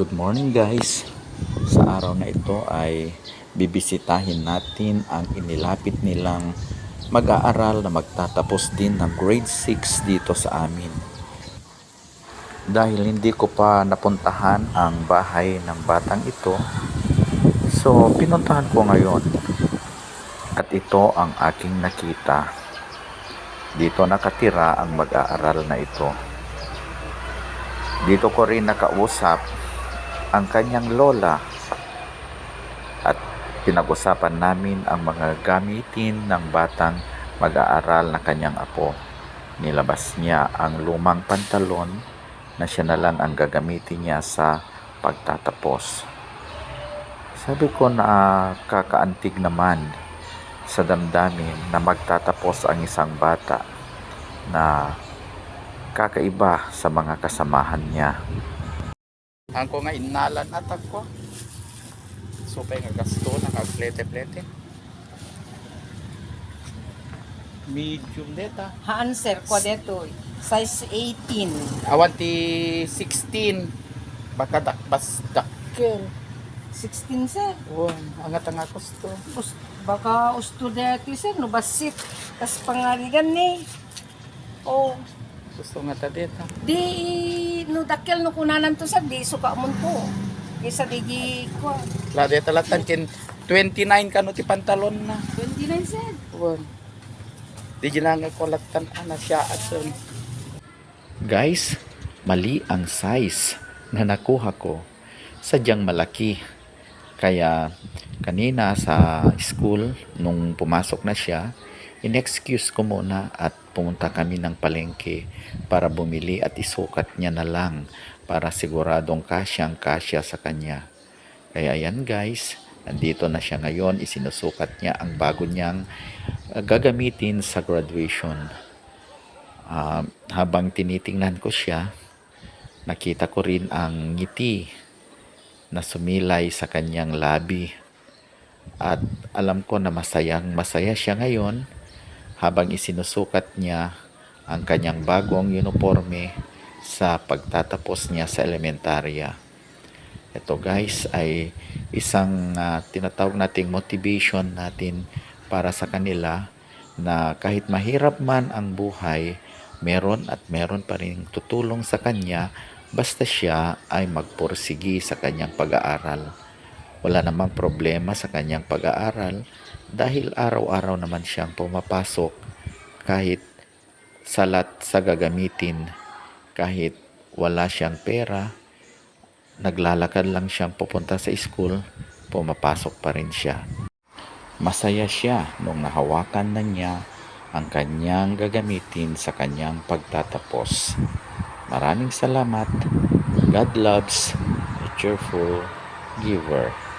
Good morning guys. Sa araw na ito ay bibisitahin natin ang inilapit nilang mag-aaral na magtatapos din ng grade 6 dito sa amin. Dahil hindi ko pa napuntahan ang bahay ng batang ito, so pinuntahan ko ngayon. At ito ang aking nakita. Dito nakatira ang mag-aaral na ito. Dito ko rin nakausap ang kanyang lola at pinag-usapan namin ang mga gamitin ng batang mag-aaral na kanyang apo. Nilabas niya ang lumang pantalon na siya na lang ang gagamitin niya sa pagtatapos. Sabi ko na kakaantig naman sa damdamin na magtatapos ang isang bata na kakaiba sa mga kasamahan niya. Ang ko nga inalan atak ko. So pa nga gasto na plete-plete. Medium data. Haan sir, ko dito. Size 18. Awanti 16. Baka dakbas dakkel. 16 sir. Wan, angat ang. Us, baka usto dito sir, no basit. Kas pangarigan ni. Oh, Gusto nga ta data. di no dakkel no kunanan to sir, di suka mo to. Kaysa digi ko. La data latan kin 29 kano ti pantalon na. 29 sir. Wan. Di lang ko latan ana siya at Guys, mali ang size na nakuha ko. Sadyang malaki. Kaya kanina sa school, nung pumasok na siya, in-excuse ko muna at pumunta kami ng palengke para bumili at isukat niya na lang para siguradong kasyang kasya sa kanya. Kaya yan guys, nandito na siya ngayon, isinusukat niya ang bago niyang uh, gagamitin sa graduation. Ah, habang tinitingnan ko siya, nakita ko rin ang ngiti na sumilay sa kanyang labi. At alam ko na masayang masaya siya ngayon habang isinusukat niya ang kanyang bagong uniforme sa pagtatapos niya sa elementarya. Ito guys ay isang ah, tinatawag nating motivation natin para sa kanila na kahit mahirap man ang buhay, meron at meron pa rin tutulong sa kanya basta siya ay magpursigi sa kanyang pag-aaral. Wala namang problema sa kanyang pag-aaral dahil araw-araw naman siyang pumapasok kahit salat sa gagamitin, kahit wala siyang pera, naglalakad lang siyang pupunta sa school, pumapasok pa rin siya. Masaya siya nung nahawakan na niya ang kanyang gagamitin sa kanyang pagtatapos. Maraming salamat. God loves a cheerful giver.